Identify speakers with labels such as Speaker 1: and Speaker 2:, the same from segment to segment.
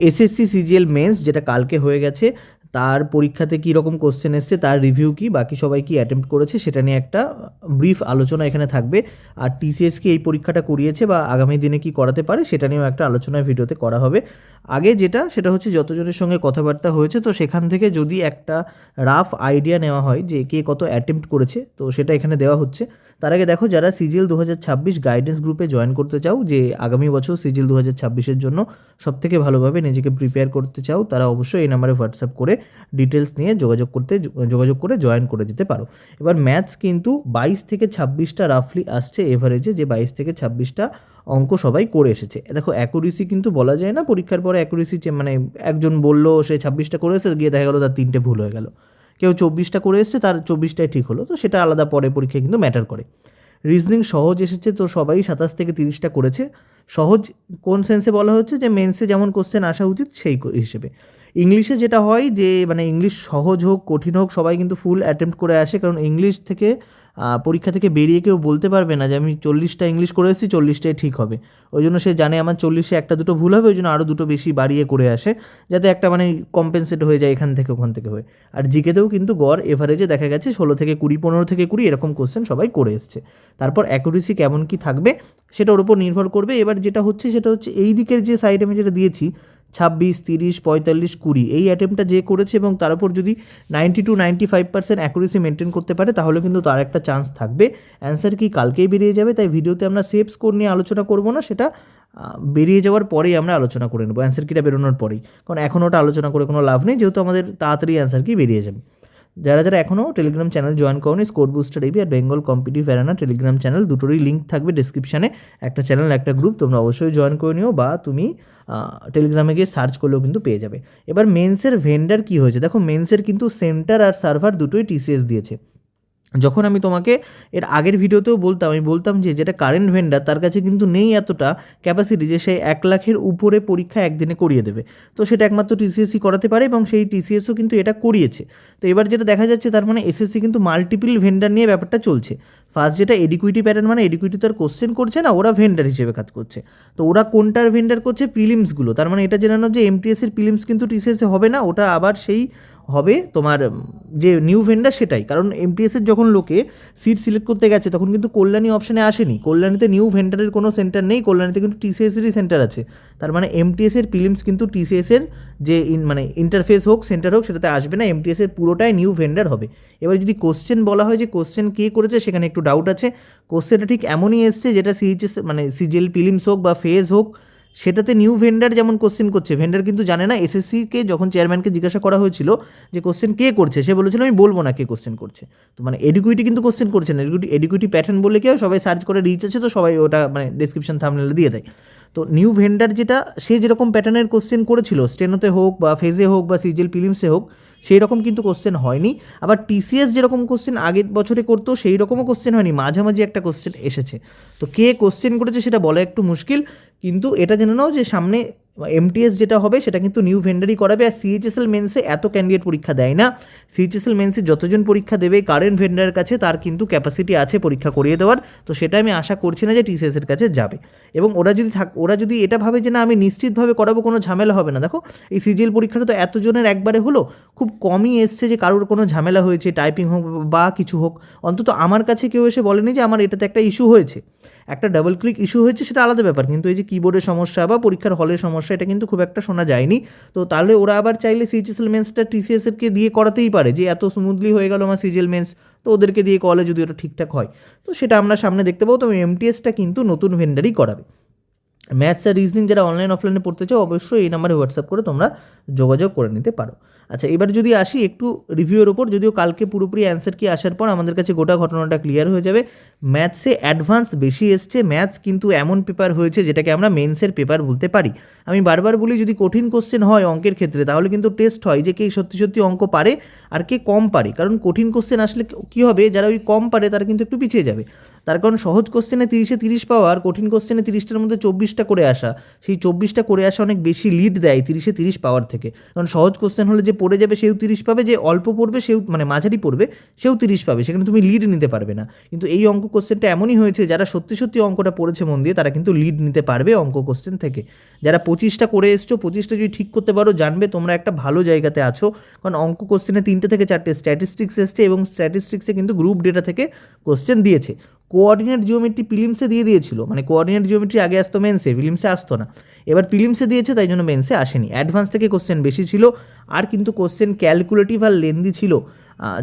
Speaker 1: SSC CGL men's যেটা কালকে হয়ে গেছে তার পরীক্ষাতে কী রকম কোশ্চেন এসছে, তার রিভিউ কি, বাকি সবাই কি অ্যাটেম্প্ট করেছে, সেটা নিয়ে একটা ব্রিফ আলোচনা এখানে থাকবে। আর টিসিএস কি এই পরীক্ষাটা করিয়েছে বা আগামী দিনে কি করাতে পারে, সেটা নিয়েও একটা আলোচনা ভিডিওতে করা হবে। আগে যেটা, সেটা হচ্ছে যতজনের সঙ্গে কথাবার্তা হয়েছে, তো সেখান থেকে যদি একটা রাফ আইডিয়া নেওয়া হয় যে কে কত অ্যাটেম্প্ট করেছে, তো সেটা এখানে দেওয়া হচ্ছে। তার আগে দেখো, যারা সিজিএল দু হাজার ছাব্বিশ গাইডেন্স গ্রুপে জয়েন করতে চাও, যে আগামী বছর সিজিএল দু হাজার জন্য সবথেকে ভালোভাবে নিজেকে প্রিপেয়ার করতে চাও, তারা অবশ্যই এই নাম্বারে হোয়াটসঅ্যাপ করে ডিটেলস নিয়ে যোগাযোগ করতে, যোগাযোগ করে জয়েন করে যেতে পারো। এবার ম্যাথস কিন্তু বাইশ থেকে ছাব্বিশটা রাফলি আসছে এভারেজে যে বাইশ থেকে ছাব্বিশটা অঙ্ক সবাই করে এসেছে। দেখো অ্যাকুরেসি কিন্তু বলা যায় না, পরীক্ষার পরে অ্যাকুরেসি মানে একজন বলল, সে ছাব্বিশটা করে এসে গিয়ে দেখা গেলো তার তিনটে ভুল হয়ে গেল। কেউ চব্বিশটা করে এসছে, তার চব্বিশটাই ঠিক হলো। তো সেটা আলাদা পরে পরীক্ষায় কিন্তু ম্যাটার করে। রিজনিং সহজ এসেছে, তো সবাই সাতাশ থেকে তিরিশটা করেছে। সহজ কোন সেন্সে বলা হচ্ছে যে মেন্সে যেমন কোশ্চেন আসা উচিত, সেই হিসেবে। ইংলিশে যেটা হয় যে মানে ইংলিশ সহজ হোক, কঠিন হোক, সবাই কিন্তু ফুল অ্যাটেম্প্ট করে আসে। কারণ ইংলিশ থেকে পরীক্ষা থেকে বেরিয়ে কেউ বলতে পারবে না যে, আমি চল্লিশটা ইংলিশ করে এসেছি, চল্লিশটাই ঠিক হবে। ওই জন্য সে জানে আমার চল্লিশে একটা দুটো ভুল হবে, ওই জন্য আরও দুটো বেশি বাড়িয়ে করে আসে, যাতে একটা মানে কম্পেনসেট হয়ে যায় এখান থেকে, ওখান থেকে হয়ে। আর জিকেতেও কিন্তু গড় এভারেজে দেখা গেছে, ষোলো থেকে কুড়ি, পনেরো থেকে কুড়ি এরকম কোশ্চেন সবাই করে এসছে। তারপর অ্যাকুরেসি কেমন কি থাকবে, সেটার উপর নির্ভর করবে। এবার যেটা হচ্ছে, সেটা হচ্ছে এই দিকের যে সাইড আমি যেটা দিয়েছি ছাব্বিশ, তিরিশ, পঁয়তাল্লিশ, কুড়ি। এই অ্যাটেম্পটা যে করেছে এবং তার উপর যদি ninety two ninety five percent accuracy maintain করতে পারে, তাহলে কিন্তু তার একটা চান্স থাকবে। অ্যান্সার কি কালকেই বেরিয়ে যাবে, তাই ভিডিওতে আমরা সেভ স্কোর নিয়ে আলোচনা করব না, সেটা বেরিয়ে যাওয়ার পরেই আমরা আলোচনা করে নেব। অ্যান্সার কিটা বেরোনোর পরেই। কারণ এখন ওটা আলোচনা করে কোনো লাভ নেই, যেহেতু আমাদের তাড়াতাড়ি অ্যান্সার কি বেরিয়ে যাবে। যারা যারা এখনও টেলিগ্রাম চ্যানেল জয়েন করনি স্কোর বুস্টার এবি আর Bengal competitive arena Telegram channel দুটোরই লিঙ্ক থাকবে ডিসক্রিপশানে একটা চ্যানেল একটা গ্রুপ তোমরা অবশ্যই জয়েন করে নিও বা তুমি টেলিগ্রামে গিয়ে সার্চ করলেও কিন্তু পেয়ে যাবে। এবার মেন্সের ভেন্ডার কী হয়েছে? দেখো মেন্সের কিন্তু সেন্টার আর সার্ভার দুটোই টিসিএস দিয়েছে। যখন আমি তোমাকে এর আগের ভিডিওতেও বলতাম, আমি বলতাম যে, যেটা কারেন্ট ভেন্ডার তার কাছে কিন্তু নেই এতটা ক্যাপাসিটি যে সে এক লাখের উপরে পরীক্ষা একদিনে করিয়ে দেবে। তো সেটা একমাত্র টিসিএসসি করাতে পারে এবং সেই টিসিএসও কিন্তু এটা করিয়েছে। তো এবার যেটা দেখা যাচ্ছে তার মানে এসএসসি কিন্তু মাল্টিপল ভেন্ডার নিয়ে ব্যাপারটা চলছে। ফার্স্ট যেটা এডিকুইটি প্যাটার্ন মানে এডিকুইটি তো আর কোশ্চেন করছে না, ওরা ভেন্ডার হিসেবে কাজ করছে। তো ওরা কোনটার ভেন্ডার করছে? প্রিলিমসগুলো তার মানে এটা জানানো যে এমটিএসের প্রিলিমস কিন্তু টিসিএসে হবে না, ওটা আবার সেই হবে তোমার যে নিউ ভেন্ডার সেটাই। কারণ এমটিএসের যখন লোকে সিট সিলেক্ট করতে গেছে, তখন কিন্তু কল্যাণী অপশানে আসেনি। কল্যাণীতে নিউ ভেন্ডারের কোনো সেন্টার নেই, কল্যাণীতে কিন্তু টিসিএসেরই সেন্টার আছে। তার মানে এমটিএসের প্রিলিমস কিন্তু টিসিএসের যে ইন মানে ইন্টারফেস হোক সেন্টার হোক, সেটাতে আসবে না। এমটিএসের পুরোটাই নিউ ভেন্ডার হবে। এবার যদি কোশ্চেন বলা হয় যে কোশ্চেন কে করেছে, সেখানে একটু ডাউট আছে। কোশ্চেনটা ঠিক এমনই এসছে যেটা সিএইচএস মানে সিজিএল প্রিলিমস হোক বা ফেজ হোক সেটাতে নিউ ভেন্ডার যেমন কোশ্চেন করছে ভেন্ডার কিন্তু জানে না এসএসসিকে যখন চেয়ারম্যানকে জিজ্ঞাসা করা হয়েছিল যে কোশ্চেন কে করছে, সে বলেছিল, আমি বলব না কে কোশ্চেন করছে। তো মানে এডুকুইটি কিন্তু কোশ্চেন করছে না এডুকুইটি এডুকুইটি প্যাটার্ন বলে কেউ সবাই সার্চ করে রিচ আছে তো সবাই ওটা মানে ডিসক্রিপশন থামনেলে দিয়ে দেয়। তো নিউ ভেন্ডার যেটা, সে যেরকম প্যাটার্নের কোশ্চেন করেছিল স্টেনোতে হোক বা ফেজে হোক বা সিজিএল ফিলিমসে হোক সেই রকম কিন্তু কোশ্চেন হয়নি। আবার টিসিএস যেরকম কোশ্চেন আগের বছরে করতো সেই রকমও কোশ্চেন হয়নি। মাঝামাঝি একটা কোশ্চেন এসেছে। তো কে কোশ্চেন করেছে সেটা বলা একটু মুশকিল। কিন্তু এটা জেনে নাও যে সামনে এমটিএস যেটা হবে, সেটা কিন্তু নিউ ভেন্ডারই করাবে। আর সিএইচএসএল মেন্সে এত ক্যান্ডিডেট পরীক্ষা দেয় না। সিএইচএসএল মেন্সে যতজন পরীক্ষা দেবে কারেন্ট ভেন্ডারের কাছে তার কিন্তু ক্যাপাসিটি আছে পরীক্ষা করিয়ে দেওয়ার। তো সেটা আমি আশা করছি না যে টিসিএসের কাছে যাবে। এবং ওরা যদি থাক, ওরা যদি এটা ভাবে যে না, আমি নিশ্চিতভাবে করাবো, কোনো ঝামেলা হবে না। দেখো, এই সিজিএল পরীক্ষাটা তো এতজনের একবারে হলো, খুব কমই এসছে যে কারোর কোনো ঝামেলা হয়েছে টাইপিং হোক বা কিছু হোক। অন্তত আমার কাছে কেউ এসে বলেনি যে আমার এটাতে একটা ইস্যু হয়েছে। একটা ডাবল ক্লিক ইস্যু হয়েছে, সেটা আলাদা ব্যাপার। কিন্তু এই যে কিবোর্ডের সমস্যা বা পরীক্ষার হলের সমস্যা, এটা কিন্তু খুব একটা শোনা যায়নি। তো তাহলে ওরা আবার চাইলে সিএইচএসএল মেন্সটা টিসিএসএফকে দিয়ে করাতেই পারে, যে এত স্মুথলি হয়ে গেল আমার সিজিএল মেন্স তো ওদেরকে দিয়ে কলে যদি ওটা ঠিকঠাক হয়। তো সেটা আমরা সামনে দেখতে পাবো তো এমটিএসটা কিন্তু নতুন ভেন্ডারই করাবে। ম্যাথস আর রিজনিং যারা অনলাইন অফলাইনে পড়তে চাও, অবশ্যই এই নাম্বারে হোয়াটসঅ্যাপ করে তোমরা যোগাযোগ করে নিতে পারো। আচ্ছা এবার যদি আসি একটু রিভিউয়ের ওপর যদিও কালকে পুরোপুরি অ্যান্সার কি আসার পর আমাদের কাছে গোটা ঘটনাটা ক্লিয়ার হয়ে যাবে। ম্যাথসে অ্যাডভান্স বেশি এসছে ম্যাথস কিন্তু এমন পেপার হয়েছে যেটাকে আমরা মেন্সের পেপার বলতে পারি। আমি বারবার বলি, যদি কঠিন কোশ্চেন হয় অঙ্কের ক্ষেত্রে, তাহলে কিন্তু টেস্ট হয় যে কে সত্যি সত্যি অঙ্ক পারে আর কে কম পারে। কারণ কঠিন কোশ্চেন আসলে কী হবে, যারা ওই কম পারে তারা কিন্তু একটু পিছিয়ে যাবে। তার কারণ সহজ কোশ্চেনে তিরিশে তিরিশ পাওয়া আর কঠিন কোশ্চেনে তিরিশটার মধ্যে চব্বিশটা করে আসা। সেই চব্বিশটা করে আসা অনেক বেশি লিড দেয় তিরিশে তিরিশ পাওয়ার থেকে। কারণ সহজ কোশ্চেন হলে যে পড়ে যাবে সেও তিরিশ পাবে, যে অল্প পড়বে সেও মানে মাঝারি পড়বে, সেও তিরিশ পাবে। সেখানে তুমি লিড নিতে পারবে না। কিন্তু এই অঙ্ক কোশ্চেনটা এমনই হয়েছে, যারা সত্যি সত্যি অঙ্কটা পড়েছে মন দিয়ে, তারা কিন্তু লিড নিতে পারবে অঙ্ক কোশ্চেন থেকে। যারা পঁচিশটা করে এসছো, পঁচিশটা যদি ঠিক করতে পারো, জানবে তোমরা একটা ভালো জায়গাতে আছো। কারণ অঙ্ক কোশ্চেনে তিনটে থেকে চারটে স্ট্যাটিস্টিক্স এসছে এবং স্ট্যাটিস্টিক্সে কিন্তু গ্রুপ ডেটা থেকে কোশ্চেন দিয়েছে। কোঅর্ডিনেট জিওমেট্রি পিলিমসে দিয়ে দিয়েছিল। মানে কোঅর্ডিনেট জিওমেট্রি আগে আসতো মেন্সে ফিলিমসে আসতো না। এবার পিলিমসে দিয়েছে, তাই জন্য মেন্সে আসেনি। অ্যাডভান্স থেকে কোশ্চেন বেশি ছিল, আর কিন্তু কোশ্চেন ক্যালকুলেটিভ আর লেন্দি ছিল।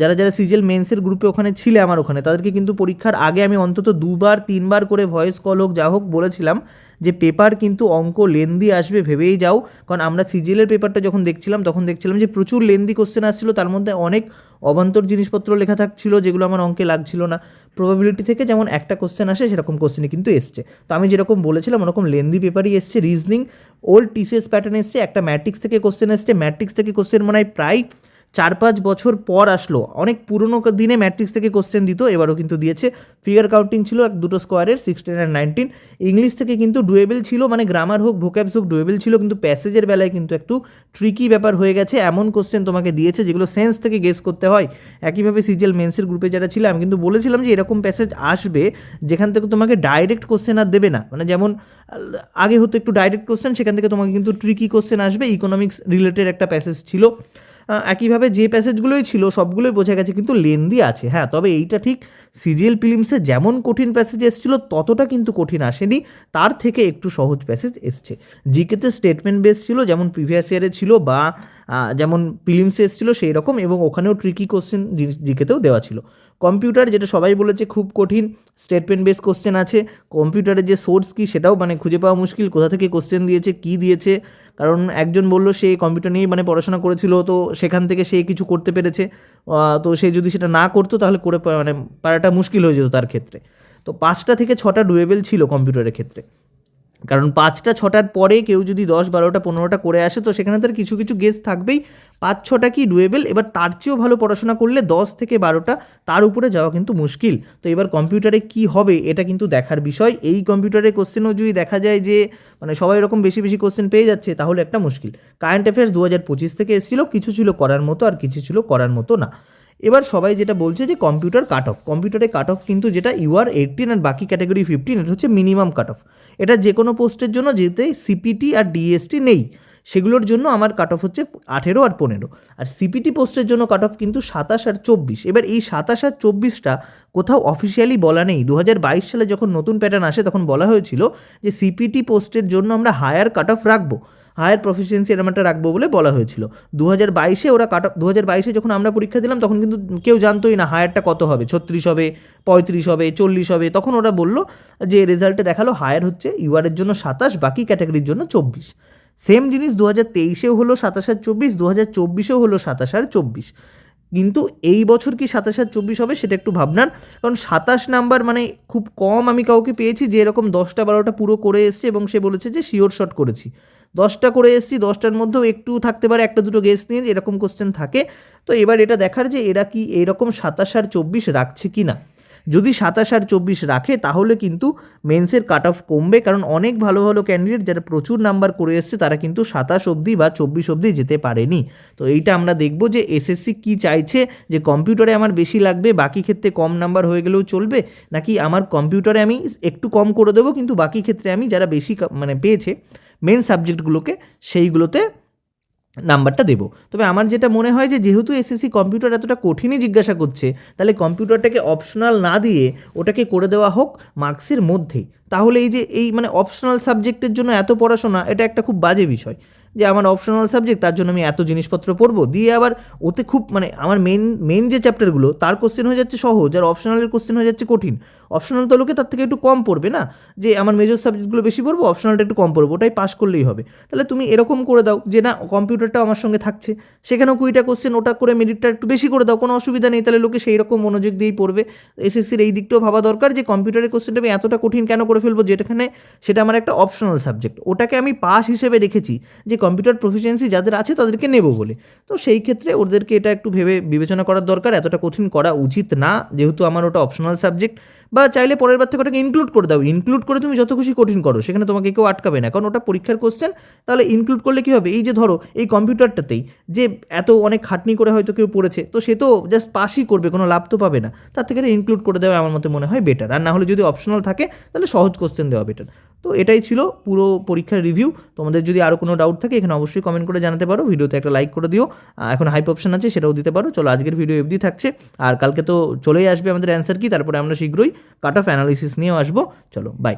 Speaker 1: যারা যারা সিজিএল মেন্সের গ্রুপে ওখানে ছিলে আমার ওখানে, তাদেরকে কিন্তু পরীক্ষার আগে আমি অন্তত দুবার, তিনবার করে ভয়েস কল হোক, যা হোক বলেছিলাম যে পেপার কিন্তু অঙ্ক লেন্দি আসবে, ভেবেই যাও। কারণ আমরা সিজিএলের পেপারটা যখন দেখছিলাম, তখন দেখছিলাম যে প্রচুর লেন্দি কোশ্চেন আসছিল, তার মধ্যে অনেক অবান্তর জিনিসপত্র লেখা থাকছিল, যেগুলো আমার অঙ্কে লাগছিল না। প্রবাবিলিটি থেকে যেমন একটা কোশ্চেন আসে, সেরকম কোশ্চেনই কিন্তু এসছে। তো আমি যেরকম বলেছিলাম, ওরকম লেন্দি পেপারই এসছে রিজনিং ওল্ড টিসিএস প্যাটার্ন এসছে, একটা ম্যাট্রিক্স থেকে কোশ্চেন এসছে ম্যাট্রিক্স থেকে কোশ্চেন মনে হয় প্রায় চার পাঁচ বছর পর আসলো। অনেক পুরনো দিনে ম্যাট্রিক্স থেকে কোশ্চেন দিত, এবারও কিন্তু দিয়েছে। ফিগার কাউন্টিং ছিল এক, দুটো স্কোয়ারের সিক্সটিন অ্যান্ড নাইনটিন ইংলিশ থেকে কিন্তু ডুয়েবেল ছিল মানে গ্রামার হোক ভোক্যাবস হোক ডুয়েবেল ছিল, কিন্তু প্যাসেজের বেলায় কিন্তু একটু ট্রিকি ব্যাপার হয়ে গেছে। এমন কোশ্চেন তোমাকে দিয়েছে যেগুলো সেন্স থেকে গেস করতে হয়। একইভাবে সিজিএল মেন্সের গ্রুপে যারা ছিল, আমি কিন্তু বলেছিলাম যে এরকম প্যাসেজ আসবে, যেখান থেকে তোমাকে ডাইরেক্ট কোশ্চেন আর দেবে না। মানে যেমন, আগে হতো একটু ডাইরেক্ট কোশ্চেন সেখান থেকে তোমাকে কিন্তু ট্রিকি কোশ্চেন আসবে। ইকোনমিক্স রিলেটেড একটা প্যাসেজ ছিল। একইভাবে যে প্যাসেজগুলোই ছিল, সবগুলোই বোঝা গেছে কিন্তু লেন্দি আছে। হ্যাঁ তবে এইটা ঠিক সিজিএল ফিলিমসে যেমন কঠিন প্যাসেজ এসেছিল, ততটা কিন্তু কঠিন আসেনি। তার থেকে একটু সহজ প্যাসেজ এসছে। জিকেতে স্টেটমেন্ট বেস ছিল, যেমন প্রিভিয়াস ইয়ারে ছিল বা যেমন ফিলিমসে এসেছিল সেই রকম এবং ওখানেও ট্রিকি কোশ্চেন জিকেতেও দেওয়া ছিল। কম্পিউটার যেটা সবাই বলেছে খুব কঠিন স্টেটমেন্ট বেস কোশ্চেন আছে কম্পিউটারের যে সোর্স কী সেটাও মানে খুঁজে পাওয়া মুশকিল, কোথা থেকে কোশ্চেন দিয়েছে, কী দিয়েছে, কারণ একজন বলল সে কম্পিউটার নিয়েই মানে পড়াশোনা করেছিল, তো সেখান থেকে সে কিছু করতে পেরেছে তো সে যদি সেটা না করতো তাহলে করে মানে পারাটা মুশকিল হয়ে যেত তার ক্ষেত্রে। তো পাঁচটা থেকে ছটা ডুয়েবেল ছিল কম্পিউটারের ক্ষেত্রে। কারণ পাঁচটা, ছটার পরে কেউ যদি দশ, বারোটা, পনেরোটা করে আসে, তো সেখানে তার কিছু কিছু গেস থাকবেই। পাঁচ, ছটা কি ডুয়েবেল এবার তার চেয়েও ভালো পড়াশোনা করলে দশ থেকে বারোটা, তার উপরে যাওয়া কিন্তু মুশকিল। তো এবার কম্পিউটারে কি হবে, এটা কিন্তু দেখার বিষয়। এই কম্পিউটারে কোশ্চেনও যদি দেখা যায় যে মানে সবাই এরকম বেশি বেশি কোশ্চেন পেয়ে যাচ্ছে, তাহলে একটা মুশকিল। কারেন্ট অ্যাফেয়ার্স দু হাজার পঁচিশ থেকে এসেছিল, কিছু ছিল করার মতো, আর কিছু ছিল করার মতো না। এবার সবাই যেটা বলছে যে কম্পিউটার কাট অফ কম্পিউটারে কাট অফ কিন্তু যেটা ইউআর এইটিন আর বাকি ক্যাটাগরি ফিফটিন এটা হচ্ছে মিনিমাম কাট অফ এটা যে কোনো পোস্টের জন্য যেতে সিপিটি আর ডিএসটি নেই, সেগুলোর জন্য আমার কাট অফ হচ্ছে আঠেরো আর পনেরো। আর সিপিটি পোস্টের জন্য কাট অফ কিন্তু সাতাশ আর চব্বিশ। এবার এই সাতাশ আর চব্বিশটা কোথাও অফিসিয়ালি বলা নেই। দু বাইশ সালে যখন নতুন প্যাটার্ন আসে, তখন বলা হয়েছিল যে সিপিটি পোস্টের জন্য আমরা হায়ার কাট অফ রাখব। হায়ার প্রফিসিয়েন্সি এরম একটা রাখব বলে বলা হয়েছিল। দু হাজার বাইশে ওরা কাট দু হাজার বাইশে যখন আমরা পরীক্ষা দিলাম, তখন কিন্তু কেউ জানতোই না হায়ারটা কত হবে, ছত্রিশ হবে, পঁয়ত্রিশ হবে, চল্লিশ হবে। তখন ওরা বলল যে রেজাল্টে দেখাল হায়ার হচ্ছে ইউআরের জন্য সাতাশ, বাকি ক্যাটাগরির জন্য চব্বিশ। সেম জিনিস দু হাজার তেইশেও হলো সাতাশ আর চব্বিশ দু হাজার চব্বিশেও হলো সাতাশ আর চব্বিশ। কিন্তু এই বছর কি সাতাশ আর চব্বিশ হবে সেটা একটু ভাবনার, কারণ সাতাশ নাম্বার মানে খুব কম আমি কাউকে পেয়েছি যে এরকম দশটা বারোটা পুরো করে এসছে এবং সে বলেছে যে শিওর শট করেছি। দশটা করে এসেছি, দশটার মধ্যেও একটু থাকতে পারে, একটা দুটো গেস নিয়ে এরকম কোশ্চেন থাকে। তো এবার এটা দেখার যে এরা কি এরকম সাতাশ আর চব্বিশ রাখছে কি না? যদি সাতাশ আর চব্বিশ রাখে, তাহলে কিন্তু মেন্সের কাট অফ কমবে, কারণ অনেক ভালো ভালো ক্যান্ডিডেট যারা প্রচুর নাম্বার করে এসছে, তারা কিন্তু সাতাশ অবধি বা চব্বিশ অবধি যেতে পারেনি। তো এইটা আমরা দেখব যে এসএসসি কি চাইছে, যে কম্পিউটারে আমার বেশি লাগবে, বাকি ক্ষেত্রে কম নাম্বার হয়ে গেলেও চলবে, নাকি আমার কম্পিউটারে আমি একটু কম করে দেবো, কিন্তু বাকি ক্ষেত্রে আমি যারা বেশি মানে পেয়েছে মেন সাবজেক্টগুলোকে সেইগুলোতে নাম্বারটা দেবো। তবে আমার যেটা মনে হয় যে, যেহেতু এসএসসি কম্পিউটার এতটা কঠিনই জিজ্ঞাসা করছে, তাহলে কম্পিউটারটাকে অপশনাল না দিয়ে ওটাকে করে দেওয়া হোক মার্কসের মধ্যেই। তাহলে এই যে, এই মানে অপশনাল সাবজেক্টের জন্য এত পড়াশোনা, এটা একটা খুব বাজে বিষয়। যে আমার অপশনাল সাবজেক্ট তার জন্য আমি এত জিনিসপত্র পড়ব। দিয়ে আবার ওতে খুব মানে আমার মেন মেন যে চ্যাপ্টারগুলো তার কোশ্চেন হয়ে যাচ্ছে সহজ, আর অপশনালের কোশ্চেন হয়ে যাচ্ছে কঠিন। অপশনাল তো লোকে তার থেকে একটু কম পড়বে না? যে আমার মেজর সাবজেক্টগুলো বেশি পড়ব অপশনালটা একটু কম পড়ব, ওটাই পাস করলেই হবে। তাহলে তুমি এরকম করে দাও যে না কম্পিউটারটাও আমার সঙ্গে থাকছে। সেখানেও কুড়িটা কোশ্চেন ওটা করে মেরিটটা একটু বেশি করে দাও, কোনো অসুবিধা নেই। তাহলে লোকে সেই রকম মনোযোগ দিয়েই পড়বে। এসএসসির এই দিকটাও ভাবা দরকার যে কম্পিউটারের কোশ্চেনটা আমি এতটা কঠিন কেন করে ফেলব? যেটাখানে সেটা আমার একটা অপশনাল সাবজেক্ট ওটাকে আমি পাস হিসেবে রেখেছি যে কম্পিউটার প্রফিসিয়েন্সি যাদের আছে তাদেরকে নেব বলে। তো সেই ক্ষেত্রে ওদেরকে এটা একটু ভেবে বিবেচনা করার দরকার। এতটা কঠিন করা উচিত না। যেহেতু আমার ওটা অপশনাল সাবজেক্ট বা চাইলে পরের বার থেকে ওটাকে ইনক্লুড করে দাও। ইনক্লুড করে তুমি যত খুশি কঠিন করো, সেখানে তোমাকে কেউ আটকাবে না। কারণ ওটা পরীক্ষার কোশ্চেন তাহলে ইনক্লুড করলে কী হবে? এই যে ধরো, এই কম্পিউটারটাতেই যে এত অনেক খাটনি করে হয়তো কেউ পড়েছে, তো সে তো জাস্ট পাসই করবে, কোনো লাভ তো পাবে না। তার থেকে ইনক্লুড করে দেওয়া আমার মতে মনে হয় বেটার আর না হলে যদি অপশনাল থাকে, তাহলে সহজ কোশ্চেন দেওয়া বেটার তো এটাই ছিল পুরো পরীক্ষার রিভিউ তোমাদের যদি আরও কোনো ডাউট থাকে, এখানে অবশ্যই কমেন্ট করে জানাতে পারো। ভিডিওতে একটা লাইক করে দিও। এখন হাইপ অপশন আছে, সেটাও দিতে পারো। চলো, আজকের ভিডিও এফডি থাকছে। আর কালকে তো চলেই আসবে আমাদের অ্যান্সার কি? তারপরে আমরা শীঘ্রই কাট অফ অ্যানালিসিস নিয়েও আসব। চলো বাই